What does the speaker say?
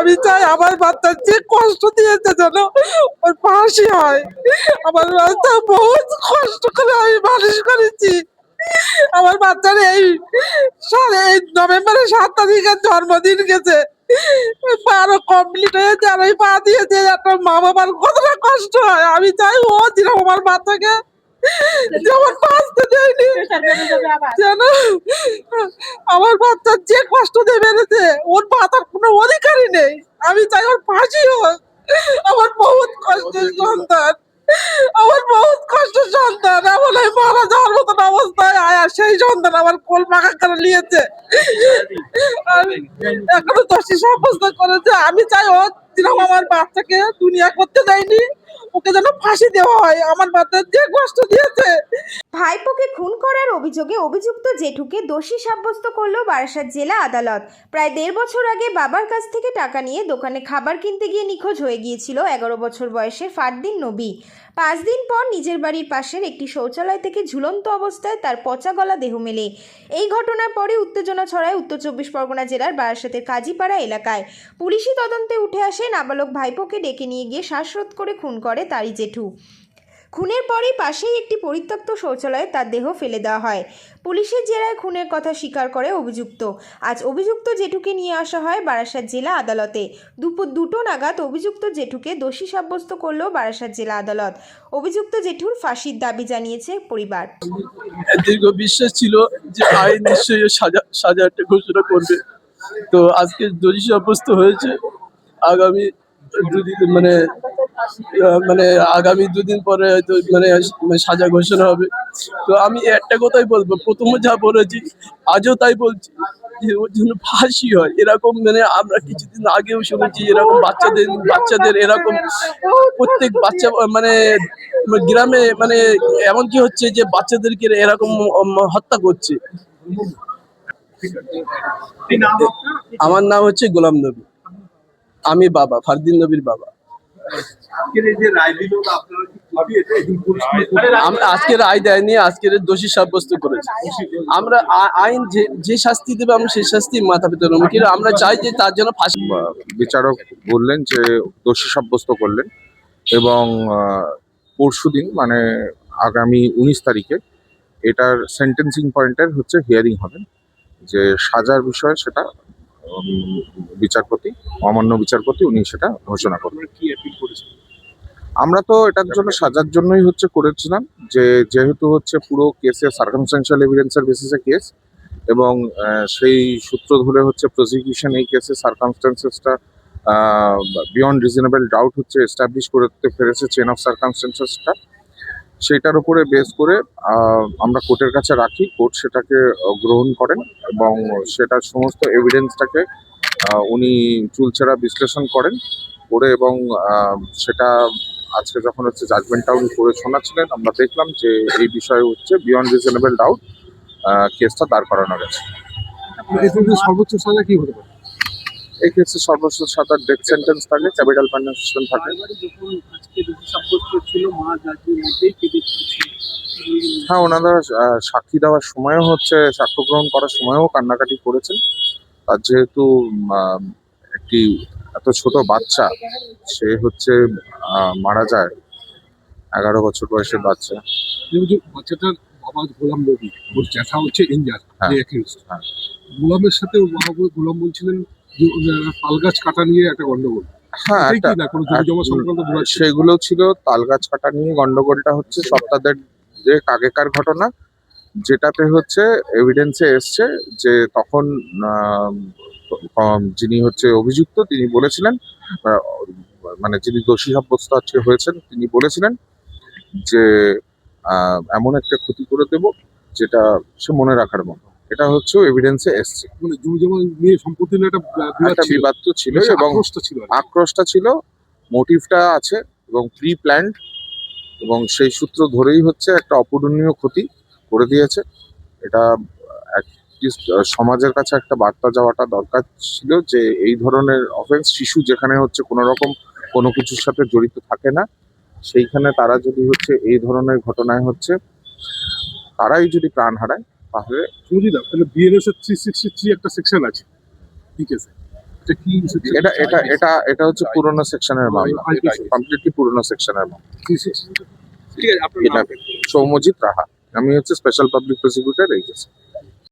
আমি চাই আমার বাচ্চা যে কষ্ট দিয়েছে যেন ওর ফাঁসি হয়। আমার বাচ্চা বহুত কষ্ট করে আমি মানুষ করেছি। আমার বাচ্চার এই সালে এই নভেম্বরের সাত তারিখের জন্মদিন গেছে। বারো কমপ্লিট আর ওই পা দিয়েছে, একটা মা বাবার কতটা কষ্ট হয়। আমি চাই ও যেরকম আমার বাচ্চাকে যেমন বাঁচতে দেয়নি যেন আমার বাচ্চার যে কষ্ট দিয়ে বেড়েছে ওর বাঁচার কোনো অধিকারই নেই। আমি চাই ওর ফাঁসি হোক। আমার বহুত কষ্টের সন্তান। আমার বহুত কষ্টের সন্তান। এমন হয় মারা যাওয়ার মতন অবস্থায় আয়া সেই সন্তান আমার কোল পাকা করে নিয়েছে। আমি এখনও দোষী সাব্যস্ত করেছে। আমি চাই ও যেরকম আমার বাচ্চাকে দুনিয়া করতে দেয়নি ওকে যেন ফাঁসি দেওয়া হয়, আমার বাচ্চা যে কষ্ট দিয়েছে। ভাইপোকে খুন করার অভিযোগে অভিযুক্ত জেঠুকে দোষী সাব্যস্ত করল বারাসাত জেলা আদালত। প্রায় দেড় বছর আগে বাবার কাছ থেকে টাকা নিয়ে দোকানে খাবার কিনতে গিয়ে নিখোঁজ হয়ে গিয়েছিল এগারো বছর বয়সের ফারদিন নবী। পাঁচ দিন পর নিজের বাড়ির পাশের একটি শৌচালয় থেকে ঝুলন্ত অবস্থায় তার পচা গলা দেহ মেলে। এই ঘটনার পরে উত্তেজনা ছড়ায় উত্তর চব্বিশ পরগনা জেলার বারাসাতের কাজীপাড়া এলাকায়। পুলিশি তদন্তে উঠে আসে নাবালক ভাইপোকে ডেকে নিয়ে গিয়ে শ্বাসরোধ করে খুন করে। তারই জেঠু। খুনের পরেই পাশেই একটি পরিত্যক্ত শৌচালয়ে তার দেহ ফেলে দেওয়া হয়। পুলিশের জেরায় খুনের কথা স্বীকার করে অভিযুক্ত। আজ অভিযুক্ত জেঠুকে নিয়ে আসা হয় বারাসাত জেলা আদালতে। দুপুর দুটো নাগাদ অভিযুক্ত জেঠুকে দোষী সাব্যস্ত করল বারাসাত জেলা আদালত। অভিযুক্ত জেঠুর ফাঁসির দাবি জানিয়েছে পরিবার। দীর্ঘ বিশ্বাস ছিল যে আইন নিশ্চয়ই সাজা একটা ঘোষণা করবে। তো আজকে দোষী সাব্যস্ত হয়েছে। আগামী মানে মানে আগামী দুদিন পরে হয়তো মানে সাজা ঘোষণা হবে। তো আমি একটা কথাই বলব, প্রথমে যা বলেছি, আজও তাই বলছি যে ওর জন্য ফাঁসি হয়। এরকম মানে আমরা কিছুদিন আগেও শুনেছি, এরকম বাচ্চাদের বাচ্চাদের এরকম প্রত্যেক বাচ্চা মানে গ্রামে মানে এমন কি হচ্ছে যে বাচ্চাদেরকে এরকম হত্যা করছে। আমার নাম হচ্ছে গোলাম নবী। আমি বাবা, ফারদিন নবীর বাবা। আমরা আজকের রায় দেয়নি আজকের দোষী সাব্যস্ত করেছি। আমরা আইন যে যে শাস্তি দেবে আমরা সেই শাস্তি মাথা পেতে নেব কিন্তু আমরা চাই যে তার জন্য ফাঁসি বিচারক বললেন যে দোষী সাব্যস্ত করলেন এবং পরশু দিন মানে আগামী উনিশ তারিখে এটার সেন্টেন্সিং পয়েন্টের হচ্ছে হিয়ারিং হবে যে সাজার বিষয়ে সেটা বিচারপতি অমান্য বিচারপতি উনি সেটা ঘোষণা করবেন আপনারা কি অ্যাপিল করেছেন? আমরা তো এটার জন্য সাজার জন্যই হচ্ছে করেছিলাম যে যেহেতু হচ্ছে পুরো কেসে সার্কামস্টেন্সিয়াল এভিডেন্সের বেসিসে কেস এবং সেই সূত্র ধরে হচ্ছে প্রসিকিউশন এই কেসে সার্কামস্টেন্সেসটা বিয়ন্ড রিজনেবল ডাউট হচ্ছে এস্টাবলিশ করতে পেরেছে চেন অফ সার্কামস্টেন্সেসটা সেটার উপরে বেস করে আমরা কোর্টের কাছে রাখি, কোর্ট সেটাকে গ্রহণ করেন এবং সেটার সমস্ত এভিডেন্সটাকে উনি চুলছেড়া বিশ্লেষণ করেন করে এবং সেটা আজকে যখন হচ্ছে জাজমেন্টটা উনি করে শোনাচ্ছিলেন, আমরা দেখলাম যে এই বিষয়ে হচ্ছে বিয়ন্ড রিজনেবল ডাউট কেসটা দাঁড় করানো গেছে। সর্বোচ্চ সাজা কি হতে পারে? এই কেসে সর্বোচ্চ সাতার ডেথ সেন্টেন্স থাকে ক্যাপিটাল পানিশমেন্ট থাকে। হ্যাঁ ওনারা সাক্ষী দেওয়ার সময়ও হচ্ছে সাক্ষ্য গ্রহণ করার সময়ও কান্নাকাটি করেছেন আর যেহেতু একটি এত ছোট বাচ্চা সে হচ্ছে মারা যায় এগারো বছর বয়সের বাচ্চা বাচ্চাটার বাবা গোলাম নবী ওর জ্যাঠা হচ্ছে ইনজার হ্যাঁ। হ্যাঁ। গোলামের সাথে ওর বাবা গোলাম বলছিলেন তাল গাছ কাটা নিয়ে একটা গন্ডগোল। হ্যাঁ ছিল? সেগুলো ছিল তাল গাছ কাটা নিয়ে গন্ডগোলটা হচ্ছে সপ্তাহের যে আগেকার ঘটনা যেটাতে হচ্ছে এভিডেন্সে এসছে যে তখন যিনি হচ্ছে অভিযুক্ত তিনি বলেছিলেন মানে যিনি দোষী সাব্যস্ত আজকে হয়েছেন তিনি বলেছিলেন যে আহ, এমন একটা ক্ষতি করে দেব যেটা সে মনে রাখার মতো। এটা হচ্ছে এভিডেন্সে এসছে। মানে জমি জমা নিয়ে সম্পত্তি নিয়ে একটা বিবাদ একটা ছিল বিবাদ তো ছিল এবং আক্রোশটা ছিল আক্রোশটা ছিল মোটিভটা আছে এবং প্রি প্ল্যান্ড এবং সেই সূত্র ধরেই হচ্ছে একটা অপূরণীয় ক্ষতি করে দিয়েছে। এটা সমাজের কাছে একটা বার্তা যাওয়াটা দরকার ছিল যে এই ধরনের অফেন্স শিশু যেখানে হচ্ছে কোনো রকম কোনো কিছুর সাথে জড়িত থাকে না সেইখানে তারা যদি হচ্ছে এই ধরনের ঘটনায় হচ্ছে তারাই যদি প্রাণ হারায় তাহলে সুজিদা তাহলে বিএনএস থ্রি সিক্সটি থ্রি একটা সেকশন আছে ঠিক আছে এটা এটা এটা এটা এটা হচ্ছে পুরনো সেকশনের মামলা। কমপ্লিটলি পুরনো সেকশনের মামলা। ঠিক আছে আপনার সৌমজিৎ রাহা। আমি হচ্ছে স্পেশাল পাবলিক প্রসিকিউটর এই